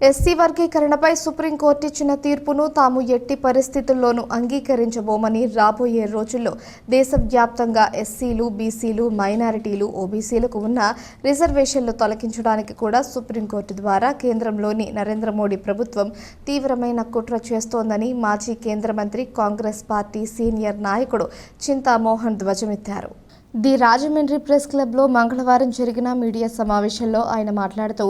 SC వర్గీకరణపై supreme court ఇచ్చిన తీర్పును తాము ఎట్టి పరిస్థితుల్లోనూ అంగీకరించబోమని రాబోయే రోజుల్లో దేశవ్యాప్తంగా ఎస్సీలు బీసీలు మైనారిటీలు ఓబీసీలకు ఉన్న రిజర్వేషన్లు తొలగించడానికి కూడా సుప్రీంకోర్టు ద్వారా కేంద్రంలోని నరేంద్ర మోడీ ప్రభుత్వం తీవ్రమైన కుట్ర చేస్తోందని మాజీ కేంద్ర మంత్రి కాంగ్రెస్ పార్టీ సీనియర్ నాయకుడు చింతామోహన్ ధ్వజమెత్తారు. ది రాజమండ్రి ప్రెస్ క్లబ్లో మంగళవారం జరిగిన మీడియా సమావేశంలో ఆయన మాట్లాడుతూ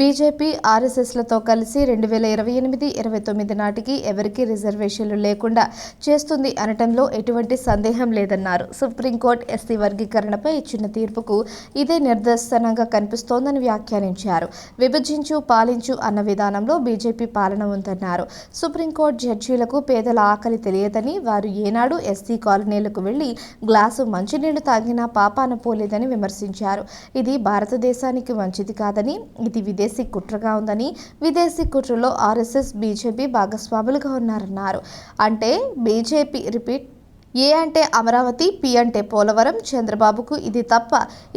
బీజేపీ ఆర్ఎస్ఎస్లతో కలిసి రెండు వేల ఇరవై ఎనిమిది ఇరవై తొమ్మిది నాటికి ఎవరికీ రిజర్వేషన్లు లేకుండా చేస్తుంది అనటంలో ఎటువంటి సందేహం లేదన్నారు. సుప్రీంకోర్టు ఎస్సీ వర్గీకరణపై ఇచ్చిన తీర్పుకు ఇదే నిర్దర్శనంగా కనిపిస్తోందని వ్యాఖ్యానించారు. విభజించు పాలించు అన్న విధానంలో బీజేపీ పాలన ఉందన్నారు. సుప్రీంకోర్టు జడ్జీలకు పేదల ఆకలి తెలియదని వారు ఏనాడు ఎస్సీ కాలనీలకు వెళ్ళి గ్లాసు మంచినీళ్ళు సాగిన పాపాన పోలేదని విమర్శించారు. ఇది భారతదేశానికి మంచిది కాదని ఇది విదేశీ కుట్రగా ఉందని విదేశీ కుట్రలో ఆర్ఎస్ఎస్ బీజేపీ భాగస్వాములుగా ఉన్నారన్నారు. అంటే బీజేపీ రిపీట్ ఏ అంటే అమరావతి పి అంటే పోలవరం. చంద్రబాబుకు ఇది తప్ప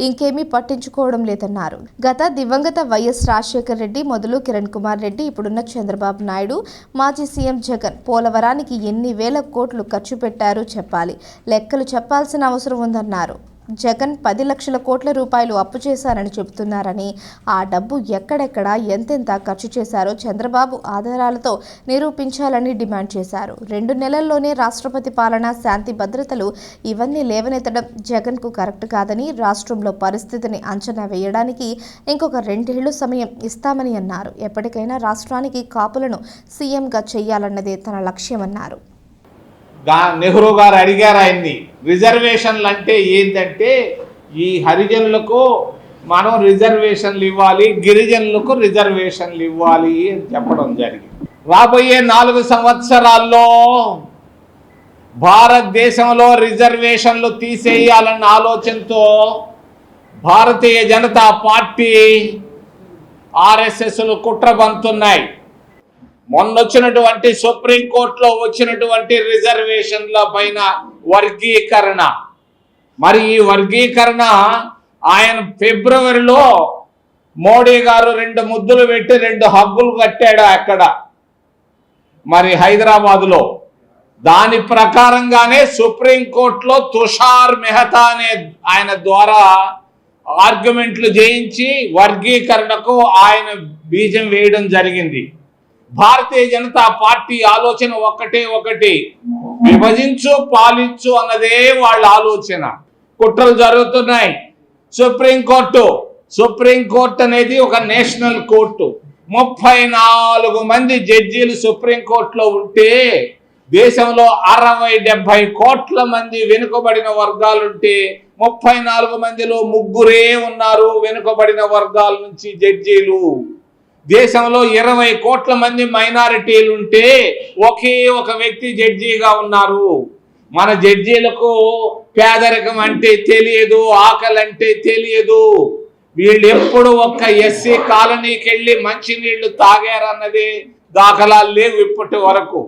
ఇంకేమీ పట్టించుకోవడం లేదన్నారు. గత దివంగత వైఎస్ రాజశేఖర్ రెడ్డి మొదలు కిరణ్ కుమార్ రెడ్డి ఇప్పుడున్న చంద్రబాబు నాయుడు మాజీ సీఎం జగన్ పోలవరానికి ఎన్ని వేల కోట్లు ఖర్చు పెట్టారో చెప్పాలి. లెక్కలు చెప్పాల్సిన అవసరం ఉందన్నారు. జగన్ పది లక్షల కోట్ల రూపాయలు అప్పు చేశారని చెబుతున్నారని ఆ డబ్బు ఎక్కడెక్కడ ఎంతెంత ఖర్చు చేశారో చంద్రబాబు ఆధారాలతో నిరూపించాలని డిమాండ్ చేశారు. రెండు నెలల్లోనే రాష్ట్రపతి పాలన శాంతి భద్రతలు ఇవన్నీ లేవనెత్తడం జగన్కు కరెక్ట్ కాదని రాష్ట్రంలో పరిస్థితిని అంచనా వేయడానికి ఇంకొక రెండేళ్ళు సమయం ఇస్తామని అన్నారు. ఎప్పటికైనా రాష్ట్రానికి కాపులను సీఎంగా చేయాలన్నదే తన లక్ష్యమన్నారు. గా నెహ్రూ గారు అడిగారు ఆయన్ని రిజర్వేషన్లు అంటే ఏంటంటే ఈ హరిజనులకు మనం రిజర్వేషన్లు ఇవ్వాలి గిరిజనులకు రిజర్వేషన్లు ఇవ్వాలి అని చెప్పడం జరిగింది. రాబోయే నాలుగు సంవత్సరాల్లో భారతదేశంలో రిజర్వేషన్లు తీసేయాలన్న ఆలోచనతో భారతీయ జనతా పార్టీ ఆర్ఎస్ఎస్లు కుట్రబంతున్నాయి. మొన్నొచ్చినటువంటి సుప్రీంకోర్టులో వచ్చినటువంటి రిజర్వేషన్ల పైన వర్గీకరణ. మరి ఈ వర్గీకరణ ఆయన ఫిబ్రవరిలో మోడీ గారు రెండు ముద్దులు పెట్టి రెండు హబ్బులు కట్టాడు అక్కడ? మరి హైదరాబాదులో. దాని ప్రకారంగానే సుప్రీంకోర్టులో తుషార్ మెహతా అనే ఆయన ద్వారా ఆర్గ్యుమెంట్లు చేయించి వర్గీకరణకు ఆయన బీజం వేయడం జరిగింది. భారతీయ జనతా పార్టీ ఆలోచన ఒక్కటే ఒకటి. విభజించు పాలించు అన్నదే వాళ్ళ ఆలోచన. కుట్రలు జరుగుతున్నాయి. సుప్రీంకోర్టు సుప్రీంకోర్టు అనేది ఒక నేషనల్ కోర్టు. ముప్పై నాలుగు మంది జడ్జీలు సుప్రీంకోర్టులో ఉంటే దేశంలో అరవై డెబ్బై కోట్ల మంది వెనుకబడిన వర్గాలుంటే ముప్పై నాలుగు మందిలో ముగ్గురే ఉన్నారు వెనుకబడిన వర్గాల నుంచి జడ్జీలు. దేశంలో ఇరవై కోట్ల మంది మైనారిటీలు ఉంటే ఒకే ఒక వ్యక్తి జడ్జిగా ఉన్నారు. మన జడ్జీలకు పేదరికం అంటే తెలియదు ఆకలి అంటే తెలియదు. వీళ్ళు ఎప్పుడు ఒక్క ఎస్సీ కాలనీకి వెళ్ళి మంచినీళ్ళు తాగారన్నది దాఖలాలు లేవు ఇప్పటి వరకు.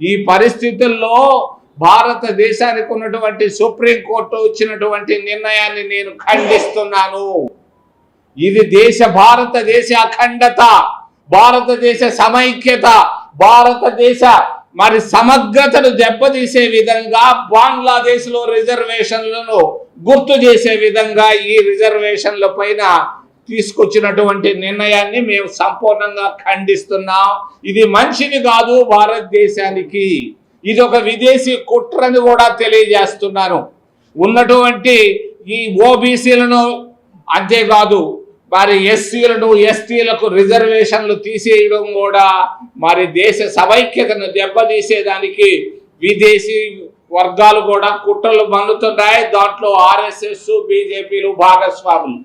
ఈ పరిస్థితుల్లో భారతదేశానికి ఉన్నటువంటి సుప్రీంకోర్టు వచ్చినటువంటి నిర్ణయాన్ని నేను ఖండిస్తున్నాను. ఇది దేశ భారతదేశ అఖండత భారతదేశ సమైక్యత భారతదేశ మరి సమగ్రతను దెబ్బతీసే విధంగా బంగ్లాదేశ్లో రిజర్వేషన్లను గుర్తు చేసే విధంగా ఈ రిజర్వేషన్ల పైన తీసుకొచ్చినటువంటి నిర్ణయాన్ని మేము సంపూర్ణంగా ఖండిస్తున్నాం. ఇది మంచిది కాదు భారతదేశానికి. ఇది ఒక విదేశీ కుట్రని కూడా తెలియజేస్తున్నాను. ఉన్నటువంటి ఈ ఓబీసీలను అంతేకాదు మరి ఎస్సీలను ఎస్టీలకు రిజర్వేషన్లు తీసేయడం కూడా మరి దేశ సమైక్యతను దెబ్బతీసేదానికి విదేశీ వర్గాలు కూడా కుట్రలు మన్నుతున్నాయి. దాంట్లో ఆర్ఎస్ఎస్ బీజేపీలు భాగస్వాములు.